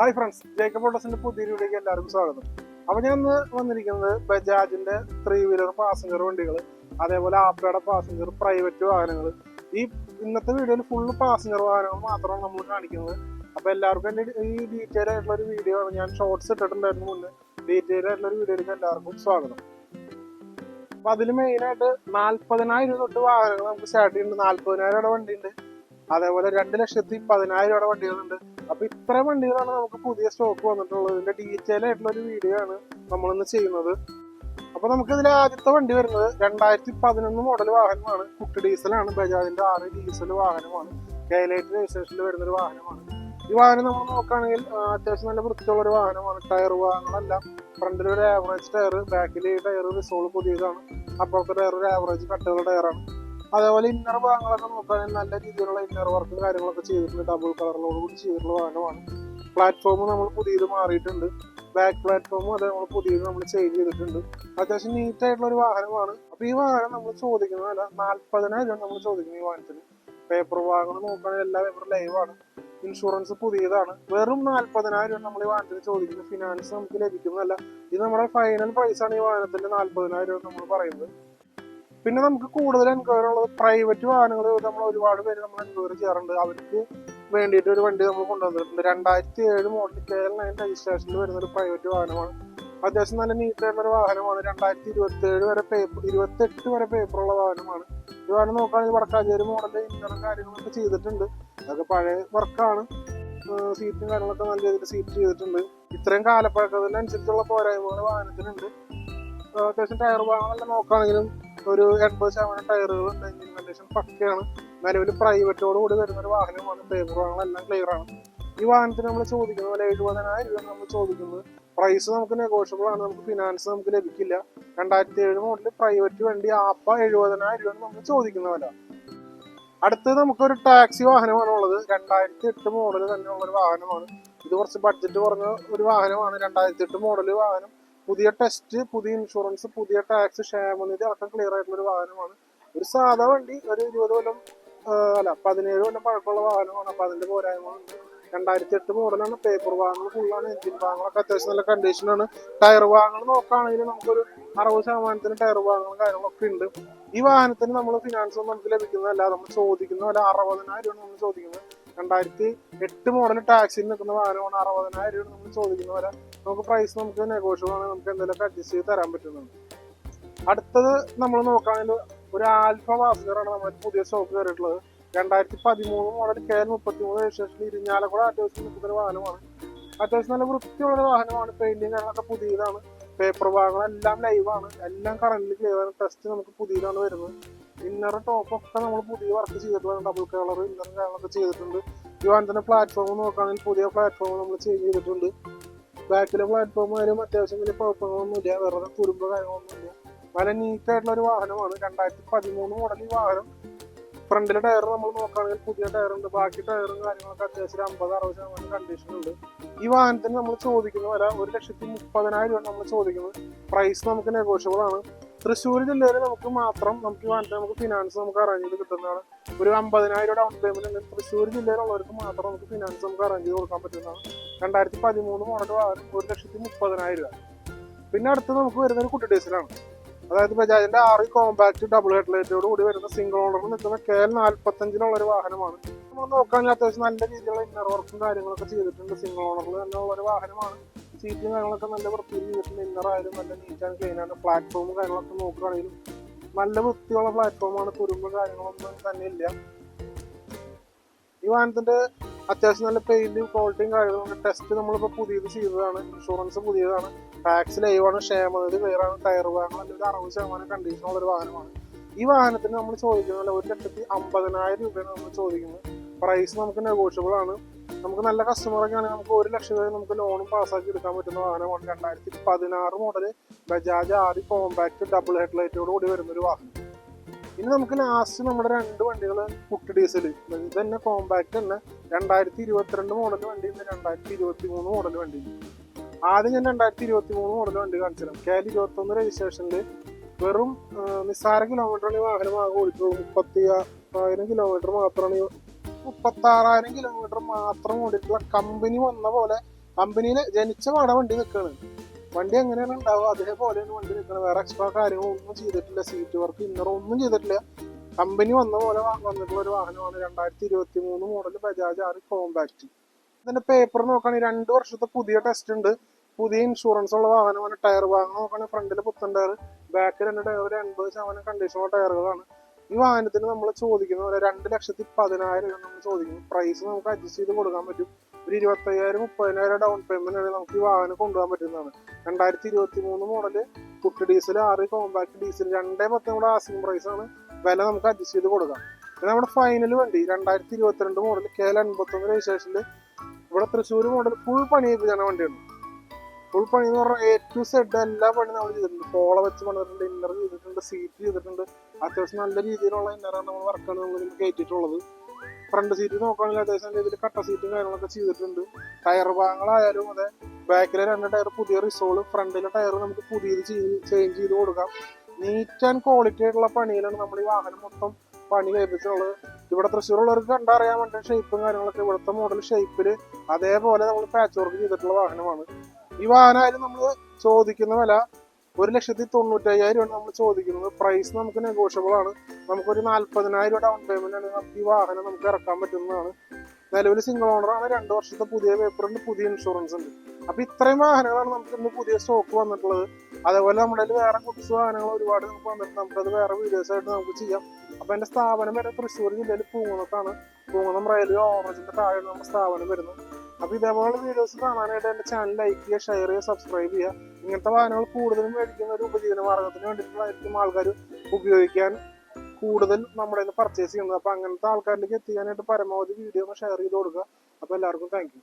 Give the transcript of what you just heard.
Hi friends Jacob ഓട്ടോസിന്റെ പുതിയ വീഡിയോക്ക് എല്ലാവർക്കും സ്വാഗതം. അപ്പൊ ഞാൻ ഇന്ന് വന്നിരിക്കുന്നത് ബജാജിന്റെ ത്രീ വീലർ പാസഞ്ചർ വണ്ടികൾ അതേപോലെ ആപ്പയുടെ പാസഞ്ചർ പ്രൈവറ്റ് വാഹനങ്ങൾ ഈ ഇന്നത്തെ വീഡിയോയിൽ ഫുള്ള് പാസഞ്ചർ വാഹനങ്ങൾ മാത്രമാണ് നമ്മൾ കാണിക്കുന്നത്. അപ്പൊ എല്ലാവർക്കും എന്റെ ഈ ഡീറ്റെയിൽ ആയിട്ടുള്ള ഒരു വീഡിയോ ആണ്. ഞാൻ ഷോർട്സ് ഇട്ടിട്ടുണ്ടായിരുന്നു മുന്നേ. ഡീറ്റെയിൽ ആയിട്ടുള്ള ഒരു വീഡിയോയിലേക്ക് എല്ലാവർക്കും സ്വാഗതം. അപ്പൊ അതിൽ മെയിൻ ആയിട്ട് നാല്പതിനായിരം രൂപ തൊട്ട് വാഹനങ്ങൾ നമുക്ക് സ്റ്റാർട്ട് ചെയ്യുന്നുണ്ട്. നാല്പതിനായിരം രൂപയുടെ വണ്ടിയുണ്ട്. അതേപോലെ രണ്ട് ലക്ഷത്തി പതിനായിരം രൂപയുടെ വണ്ടികളുണ്ട്. അപ്പൊ ഇത്ര വണ്ടികളാണ് നമുക്ക് പുതിയ സ്റ്റോക്ക് വന്നിട്ടുള്ളത്. ഇതിന്റെ ഡീറ്റെയിൽ ആയിട്ടുള്ള ഒരു വീഡിയോ ആണ് നമ്മളിന്ന് ചെയ്യുന്നത്. അപ്പൊ നമുക്ക് ഇതിൽ ആദ്യത്തെ വണ്ടി വരുന്നത് രണ്ടായിരത്തി പതിനൊന്ന് മോഡൽ വാഹനമാണ്. കുട്ടി ഡീസലാണ് ബജാജിന്റെ ആറ് ഡീസൽ വാഹനമാണ്. കെയിലേറ്റ് രജിസ്ട്രേഷനിൽ വരുന്ന ഒരു വാഹനമാണ്. ഈ വാഹനം നമ്മൾ നോക്കുകയാണെങ്കിൽ അത്യാവശ്യം നല്ല വൃത്തിയുള്ള ഒരു വാഹനമാണ്. ടയർ വാഹനങ്ങളെല്ലാം ഫ്രണ്ടിൽ ഒരു ആവറേജ് ടയർ ബാക്കിൽ ടയർ റിസോൾ പുതിയതാണ്. അപ്പുറത്തെ ടയർ ഒരു ആവറേജ് കട്ടുള്ള ടയറാണ് അതേപോലെ ഇന്നർ ഭാഗങ്ങളൊക്കെ നോക്കുകയാണെങ്കിൽ നല്ല രീതിയിലുള്ള ഇന്നർ വർക്കും കാര്യങ്ങളൊക്കെ ചെയ്തിട്ടുണ്ട്. ഡബിൾ കളറിലോട് കൂടി ചെയ്തിട്ടുള്ള വാഹനമാണ്. പ്ലാറ്റ്ഫോം നമ്മൾ പുതിയത് മാറിയിട്ടുണ്ട്. ബാക്ക് പ്ലാറ്റ്ഫോമും അത് നമ്മൾ പുതിയത് നമ്മൾ ചേഞ്ച് ചെയ്തിട്ടുണ്ട്. അത്യാവശ്യം നീറ്റ് ആയിട്ടുള്ള ഒരു വാഹനമാണ്. അപ്പൊ ഈ വാഹനം നമ്മൾ ചോദിക്കുന്നതല്ല നാല്പതിനായിരം നമ്മൾ ചോദിക്കുന്നത് ഈ വാഹനത്തിന്. പേപ്പർ വാഹനം നോക്കുകയാണെങ്കിൽ എല്ലാ പേപ്പർ ലൈവാണ് ഇൻഷുറൻസ് പുതിയതാണ്. വെറും നാല്പതിനായിരം നമ്മൾ ഈ വാഹനത്തിന് ചോദിക്കുന്നത് ഫിനാൻസ് നമുക്ക് ലഭിക്കുന്നതല്ല. ഇത് നമ്മുടെ ഫൈനൽ പ്രൈസ് ആണ് ഈ വാഹനത്തിന്റെ നാല്പതിനായിരം രൂപ നമ്മൾ പറയുന്നത്. പിന്നെ നമുക്ക് കൂടുതൽ എൻക്വയറി ഉള്ളത് പ്രൈവറ്റ് വാഹനങ്ങൾ നമ്മൾ ഒരുപാട് പേര് നമ്മൾ എൻക്വയറി ചെയ്യാറുണ്ട്. അവർക്ക് വേണ്ടിയിട്ട് ഒരു വണ്ടി നമ്മൾ കൊണ്ടുവന്നിട്ടുണ്ട്. രണ്ടായിരത്തി ഏഴ് മോഡൽ കെ എൽ നയൻ രജിസ്ട്രേഷനിൽ വരുന്ന ഒരു പ്രൈവറ്റ് വാഹനമാണ്. അത്യാവശ്യം നല്ല നീറ്റ് ആയിട്ടുള്ള ഒരു വാഹനമാണ്. രണ്ടായിരത്തി ഇരുപത്തി ഏഴ് വരെ പേപ്പർ ഇരുപത്തി എട്ട് വരെ പേപ്പറുള്ള വാഹനമാണ്. ഈ വാഹനം നോക്കുകയാണെങ്കിൽ വടക്കാഞ്ചേരി മോഡൽ ഇന്ധനം കാര്യങ്ങളൊക്കെ ചെയ്തിട്ടുണ്ട്. അതൊക്കെ പഴയ വർക്കാണ് സീറ്റും കാര്യങ്ങളൊക്കെ നല്ല രീതിയിൽ സീറ്റ് ചെയ്തിട്ടുണ്ട്. ഇത്രയും കാലപ്പഴക്കത്തിനനുസരിച്ചുള്ള പോരായ്മകൾ വാഹനത്തിനുണ്ട്. അത്യാവശ്യം ടയർ ഭാഗങ്ങളെല്ലാം നോക്കുകയാണെങ്കിലും ഒരു എൺപത് ശതമാനം ടയറുകൾ ഉണ്ട് എഞ്ചിൻ പക്കയാണ്. നിലവിൽ പ്രൈവറ്റോട് കൂടി വരുന്ന ഒരു വാഹനമാണ് പേപ്പർ എല്ലാം ക്ലിയർ ആണ്. ഈ വാഹനത്തിന് നമ്മൾ ചോദിക്കുന്ന പോലെ എഴുപതിനായിരം രൂപ നമ്മൾ ചോദിക്കുന്നത്. പ്രൈസ് നമുക്ക് നെഗോഷ്യബിൾ ആണ്. നമുക്ക് ഫിനാൻസ് നമുക്ക് ലഭിക്കില്ല. രണ്ടായിരത്തി ഏഴ് മോഡൽ പ്രൈവറ്റ് വണ്ടി ആപ്പ എഴുപതിനായിരം രൂപ നമ്മൾ ചോദിക്കുന്ന വില. അടുത്തത് നമുക്കൊരു ടാക്സി വാഹനമാണ് ഉള്ളത്. രണ്ടായിരത്തി എട്ട് മോഡൽ തന്നെയുള്ള ഒരു വാഹനമാണ്. ഇത് കുറച്ച് ബഡ്ജറ്റ് കുറഞ്ഞ ഒരു വാഹനമാണ്. രണ്ടായിരത്തി എട്ട് മോഡൽ വാഹനം പുതിയ ടെസ്റ്റ് പുതിയ ഇൻഷുറൻസ് പുതിയ ടാക്സ് ക്ഷേമനിധി അടക്കം ക്ലിയർ ആയിട്ടുള്ള ഒരു വാഹനമാണ്. ഒരു സാധാ വണ്ടി ഒരു ഇരുപത് കൊല്ലം അല്ല പതിനേഴ് കൊല്ലം പഴക്കമുള്ള വാഹനമാണ്. അപ്പൊ അതിന്റെ പോരായ്മ രണ്ടായിരത്തി എട്ട് മോഡലാണ് പേപ്പർ ഭാഗങ്ങൾ ഫുള്ളാണ് എഞ്ചിൻ ഭാഗങ്ങളൊക്കെ അത്യാവശ്യം നല്ല കണ്ടീഷനാണ് ടയർ ഭാഗങ്ങൾ നോക്കുകയാണെങ്കിൽ നമുക്കൊരു അറുപത് ശതമാനത്തിന് ടയർ ഭാഗങ്ങളും കാര്യങ്ങളൊക്കെ ഉണ്ട്. ഈ വാഹനത്തിന് നമ്മൾ ഫിനാൻസ് ഒന്നും നമുക്ക് ലഭിക്കുന്നതല്ല. നമ്മൾ ചോദിക്കുന്ന പോലെ അറുപതിനായിരം രൂപയാണ് നമ്മൾ ചോദിക്കുന്നത്. രണ്ടായിരത്തി എട്ട് മോഡൽ ടാക്സിൽ നിൽക്കുന്ന വാഹനമാണ് അറുപതിനായിരം രൂപ നമ്മൾ ചോദിക്കുന്ന വില. നമുക്ക് പ്രൈസ് നമുക്ക് നെഗോഷ്യബിൾ ആണ് നമുക്ക് എന്തെങ്കിലും അഡ്ജസ്റ്റ് ചെയ്ത് തരാൻ പറ്റുന്നുണ്ട്. അടുത്തത് നമ്മൾ നോക്കുകയാണെങ്കിൽ ഒരു ആൽഫ വാസ്കറാണ് നമ്മുടെ പുതിയ സ്റ്റോക്ക് കയറിയിട്ടുള്ളത് രണ്ടായിരത്തി പതിമൂന്ന് മോഡൽ കെ എൽ മുപ്പത്തി മൂന്ന് രജിസ്ട്രേഷൻ ഇരിഞ്ഞാലക്കുട അത്യാവശ്യം നിൽക്കുന്ന വാഹനമാണ്. അത്യാവശ്യം നല്ല വൃത്തിയുള്ള വാഹനമാണ്. പെയിന്റിങ് കാര്യങ്ങളൊക്കെ പുതിയതാണ്. പേപ്പർ ഭാഗങ്ങളെല്ലാം ലൈവാണ് എല്ലാം കറന്റ് ക്ലിയർ ടെസ്റ്റ് നമുക്ക് പുതിയതാണ് വരുന്നത്. ഇന്നർ ടോപ്പ് ഒക്കെ നമ്മൾ പുതിയ വർക്ക് ചെയ്തിട്ടുള്ളതാണ് ഡബിൾ കളർ ഇന്നർ കാര്യങ്ങളൊക്കെ ചെയ്തിട്ടുണ്ട്. ഈ തന്നെ പ്ലാറ്റ്ഫോം നോക്കുകയാണെങ്കിൽ പുതിയ പ്ലാറ്റ്ഫോം നമ്മൾ ചേഞ്ച് ചെയ്തിട്ടുണ്ട്. ബാക്കിലെ പ്ലാറ്റ്ഫോം ആയാലും അത്യാവശ്യം വലിയ കുഴപ്പങ്ങളൊന്നുമില്ല. വെറുതെ കുടുംബ കാര്യങ്ങളൊന്നുമില്ല. നല്ല നീറ്റായിട്ടുള്ള ഒരു വാഹനമാണ്. രണ്ടായിരത്തി പതിമൂന്ന് മോഡൽ ഈ വാഹനം. ഫ്രണ്ടിലെ ടയർ നമ്മൾ നോക്കുകയാണെങ്കിൽ പുതിയ ടയർ ഉണ്ട്. ബാക്കി ടയറും കാര്യങ്ങളൊക്കെ അത്യാവശ്യം അമ്പത് അറുപത് ശതമാനം കണ്ടീഷൻ ഉണ്ട്. ഈ വാഹനത്തിന് നമ്മൾ ചോദിക്കുന്ന വില ഒരു ലക്ഷത്തി മുപ്പതിനായിരം രൂപ നമ്മൾ ചോദിക്കുന്നത്. പ്രൈസ് നമുക്ക് നെഗോഷ്യബിൾ ആണ്. തൃശ്ശൂർ ജില്ലയിൽ നമുക്ക് മാത്രം നമുക്ക് വേണ്ട നമുക്ക് ഫിനാൻസ് നമുക്ക് അറേഞ്ച് ചെയ്ത് കിട്ടുന്നതാണ്. ഒരു അമ്പതിനായിരം ഡൗൺ പേയ്മെന്റ് തൃശ്ശൂർ ജില്ലയിലുള്ളവർക്ക് മാത്രം നമുക്ക് ഫിനാൻസ് നമുക്ക് അറേഞ്ച് ചെയ്ത് കൊടുക്കാൻ പറ്റുന്നതാണ്. രണ്ടായിരത്തി പതിമൂന്ന് മോഡൽ വാഹനം ഒരു ലക്ഷത്തി മുപ്പതിനായിരം രൂപ. പിന്നെ അടുത്ത് നമുക്ക് വരുന്ന ഒരു കുട്ടി ഡീസലാണ് അതായത് ബജാജിന്റെ ആറ് കോമ്പാക്ട് ഡബിൾ ഹെഡ്ലൈറ്റോട് കൂടി വരുന്ന സിംഗിൾ ഓണർ നിൽക്കുന്ന കെ എൽ നാല്പത്തഞ്ചിലുള്ള ഒരു വാഹനമാണ്. നമ്മൾ നോക്കാൻ അത്യാവശ്യം നല്ല രീതിയിലുള്ള ഇന്നർ വർക്കും കാര്യങ്ങളൊക്കെ ചെയ്തിട്ടുണ്ട്. സിംഗിൾ ഓണറിൽ തന്നെയുള്ള ഒരു വാഹനമാണ്. സീറ്റും കാര്യങ്ങളൊക്കെ നല്ല വൃത്തിയിൽ ചെയ്തിട്ടുണ്ട് ഇന്നറായാലും നല്ല നീറ്റ് ആൻഡ് ക്ലീൻ ആണ്. പ്ലാറ്റ്ഫോമും കാര്യങ്ങളൊക്കെ നോക്കുകയാണെങ്കിലും നല്ല വൃത്തിയുള്ള പ്ലാറ്റ്ഫോമാണ് കുരുമ്പ് കാര്യങ്ങളൊന്നും തന്നെ ഇല്ല. ഈ വാഹനത്തിന്റെ അത്യാവശ്യം നല്ല പെയിന്റും ക്വാളിറ്റിയും കാര്യങ്ങളും ടെസ്റ്റ് നമ്മളിപ്പോൾ പുതിയത് ചെയ്തതാണ്. ഇൻഷുറൻസ് പുതിയതാണ്. ടാക്സ് ലൈവാണ് ക്ഷേമനിധി വേറാണ് ടയർ വാഹനം ഒരു അറുപത് ശതമാനം കണ്ടീഷനുള്ള ഒരു വാഹനമാണ്. ഈ വാഹനത്തിന് നമ്മൾ ചോദിക്കുന്നത് ഒരു ലക്ഷത്തി അമ്പതിനായിരം രൂപയാണ് നമ്മൾ ചോദിക്കുന്നത്. പ്രൈസ് നമുക്ക് നെഗോഷ്യബിൾ ആണ്. നമുക്ക് നല്ല കസ്റ്റമറൊക്കെ ആണെങ്കിൽ നമുക്ക് ഒരു ലക്ഷം രൂപ നമുക്ക് ലോണും പാസ്സാക്കി എടുക്കാൻ പറ്റുന്ന വാഹനമാണ് രണ്ടായിരത്തി പതിനാറ് മോഡൽ ബജാജ് ആദ്യ കോമ്പാക്ട് ഡബിൾ ഹെഡ് ലൈറ്റോട് കൂടി വരുന്ന ഒരു വാഹനം. ഇനി നമുക്ക് ലാസ്റ്റ് നമ്മുടെ രണ്ട് വണ്ടികൾ കുട്ടി ഡീസൽ ഇത് തന്നെ കോമ്പാക്ട് തന്നെ. രണ്ടായിരത്തി ഇരുപത്തിരണ്ട് മോഡൽ വണ്ടിയുണ്ട് രണ്ടായിരത്തി ഇരുപത്തി മൂന്ന് മോഡൽ വണ്ടി. ആദ്യം ഞാൻ രണ്ടായിരത്തി ഇരുപത്തി മൂന്ന് മോഡൽ വണ്ടി കാണിച്ചു കെ എൽ ഇരുപത്തി ഒന്ന് രജിസ്ട്രേഷനിൽ വെറും നിസ്സാര കിലോമീറ്ററാണ് ഈ വാഹനം ആകെ ഓടിച്ചുള്ളൂ മുപ്പത്തി ആയിരം കിലോമീറ്റർ മാത്രമാണ് ഈ മുപ്പത്തി ആറായിരം കിലോമീറ്റർ മാത്രം ഓടിയിട്ടുള്ള കമ്പനി വന്ന പോലെ കമ്പനിയിൽ ജനിച്ച പാടെ വണ്ടി നിൽക്കുകയാണ് വണ്ടി എങ്ങനെയാണ് ഉണ്ടാവുക? അതേപോലെയാണ് വണ്ടി നിൽക്കുന്നത് വേറെ എക്സ്ട്രാ കാര്യങ്ങളൊന്നും ചെയ്തിട്ടില്ല. സീറ്റ് വർക്ക് ഇന്നർ ഒന്നും ചെയ്തിട്ടില്ല. കമ്പനി വന്ന പോലെ വന്നിട്ടുള്ള ഒരു വാഹനമാണ് രണ്ടായിരത്തി ഇരുപത്തി മൂന്ന് മോഡൽ ബജാജ് ആറ് കോമ്പാക്ട് ഇതിന്റെ പേപ്പർ നോക്കുകയാണെങ്കിൽ രണ്ട് വർഷത്തെ പുതിയ ടെസ്റ്റ് ഉണ്ട്. പുതിയ ഇൻഷുറൻസ് ഉള്ള വാഹനമാണ്. ടയർ വാങ്ങാൻ നോക്കുകയാണെങ്കിൽ ഫ്രണ്ടിൽ പുത്തൻ ടയർ ബാക്കിൽ രണ്ട് ടയർ ഒരു എൺപത് ശതമാനം കണ്ടീഷനുള്ള ടയറുകളാണ് ഈ വാഹനത്തിന് നമ്മൾ ചോദിക്കുന്ന പോലെ രണ്ട് ലക്ഷത്തി പതിനായിരം നമ്മൾ ചോദിക്കുന്നു. പ്രൈസ് നമുക്ക് അഡ്ജസ്റ്റ് ചെയ്ത് കൊടുക്കാൻ പറ്റും. ഒരു ഇരുപത്തയ്യായിരം മുപ്പതിനായിരം ഡൗൺ പേയ്മെന്റ് ആണ് നമുക്ക് ഈ വാഹനം കൊണ്ടുപോകാൻ പറ്റുന്നതാണ്. രണ്ടായിരത്തി ഇരുപത്തി മൂന്ന് മോഡൽ കുട്ടി ഡീസൽ ആറ് കോമ്പാക്ട് ഡീസൽ രണ്ടേ പത്ത് നമ്മുടെ ആസിംഗ് പ്രൈസ് ആണ്. വില നമുക്ക് അഡ്ജസ്റ്റ് ചെയ്ത് കൊടുക്കാം. പിന്നെ നമ്മുടെ ഫൈനൽ വണ്ടി രണ്ടായിരത്തി ഇരുപത്തിരണ്ട് മോഡൽ കെ എൽ എൺപത്തൊന്ന് രജിസ്ട്രേഷനിൽ ഇവിടെ തൃശ്ശൂർ മോഡൽ ഫുൾ പണി ചെയ്തിട്ടാണ് വണ്ടിയാണ്. ഫുൾ പണി എന്ന് പറഞ്ഞാൽ എ ടു സെഡ് എല്ലാ പണി നമ്മൾ ചെയ്തിട്ടുണ്ട്. ഫോളോ വെച്ച് പണിതിട്ടുണ്ട് ഇന്നർ ചെയ്തിട്ടുണ്ട് സീറ്റ് ചെയ്തിട്ടുണ്ട്. അത്യാവശ്യം നല്ല രീതിയിലുള്ള ഇന്നറാണ് നമ്മൾ വർക്കാണ് നമ്മൾ ഇതിൽ കയറ്റിയിട്ടുള്ളത് ഫ്രണ്ട് സീറ്റ് നോക്കുകയാണെങ്കിൽ അത്യാവശ്യം രീതിയിൽ കട്ട സീറ്റും കാര്യങ്ങളൊക്കെ ചെയ്തിട്ടുണ്ട്. ടയർ ഭാഗങ്ങളായാലും അതെ ബാക്കിലെ രണ്ട് ടയർ പുതിയ റിസോൾ ഫ്രണ്ടിലെ ടയർ നമുക്ക് പുതിയത് ചേഞ്ച് ചെയ്ത് കൊടുക്കാം. നീറ്റ് ആൻഡ് ക്വാളിറ്റി ആയിട്ടുള്ള പണിയിലാണ് നമ്മൾ ഈ വാഹനം മൊത്തം പണി കഴിപ്പിച്ചിട്ടുള്ളത് ഇവിടെ തൃശ്ശൂരുള്ളവർക്ക് കണ്ടറിയാൻ വേണ്ടി ഷേപ്പും കാര്യങ്ങളൊക്കെ ഇവിടുത്തെ മോഡൽ ഷേപ്പിൽ അതേപോലെ നമ്മൾ പാച്ച് വർക്ക് ചെയ്തിട്ടുള്ള വാഹനമാണ്. ഈ വാഹനമായാലും നമ്മൾ ചോദിക്കുന്ന വില ഒരു ലക്ഷത്തി തൊണ്ണൂറ്റയ്യായിരം രൂപയാണ് നമ്മൾ ചോദിക്കുന്നത്. പ്രൈസ് നമുക്ക് നെഗോഷ്യബിൾ ആണ്. നമുക്കൊരു നാല്പതിനായിരം രൂപ ഡൗൺ പേയ്മെന്റ് ആണ്. നമുക്ക് ഈ വാഹനം നമുക്ക് ഇറക്കാൻ പറ്റുന്നതാണ്. നിലവിൽ സിംഗിൾ ഓണർ ആണ്. രണ്ട് വർഷത്തെ പുതിയ പേപ്പറുണ്ട് പുതിയ ഇൻഷുറൻസ് ഉണ്ട്. അപ്പൊ ഇത്രയും വാഹനങ്ങളാണ് നമുക്ക് ഇന്ന് പുതിയ സ്റ്റോക്ക് വന്നിട്ടുള്ളത്. അതേപോലെ നമ്മുടെ വേറെ കുറച്ച് വാഹനങ്ങൾ ഒരുപാട് നമുക്ക് വന്നിട്ട് നമുക്കത് വേറെ വീഡിയോസ് ആയിട്ട് നമുക്ക് ചെയ്യാം. അപ്പൊ എന്റെ സ്ഥാപനം വരെ തൃശ്ശൂർ ജില്ലയിൽ പൂങ്ങുന്നത്താണ് പൂങ്ങുന്നം റെയിൽവേ ഓറഞ്ചിന്റെ താഴെ നമ്മുടെ സ്ഥാപനം വരുന്നത്. അപ്പൊ ഇതേപോലെ വീഡിയോസ് കാണാനായിട്ട് എന്റെ ചാനൽ ലൈക്ക് ചെയ്യുക ഷെയർ ചെയ്യുക സബ്സ്ക്രൈബ് ചെയ്യുക. ഇങ്ങനത്തെ വാഹനങ്ങൾ കൂടുതലും മേടിക്കുന്ന ഒരു ഉപജീവന മാർഗത്തിന് വേണ്ടിയിട്ടായിരിക്കും ആൾക്കാർ ഉപയോഗിക്കാൻ കൂടുതൽ നമ്മുടെ പർച്ചേസ് ചെയ്യുന്നത്. അപ്പൊ അങ്ങനത്തെ ആൾക്കാരിലേക്ക് എത്തിക്കാനായിട്ട് പരമാവധി വീഡിയോ ഷെയർ ചെയ്ത് കൊടുക്കുക. അപ്പൊ എല്ലാവർക്കും താങ്ക്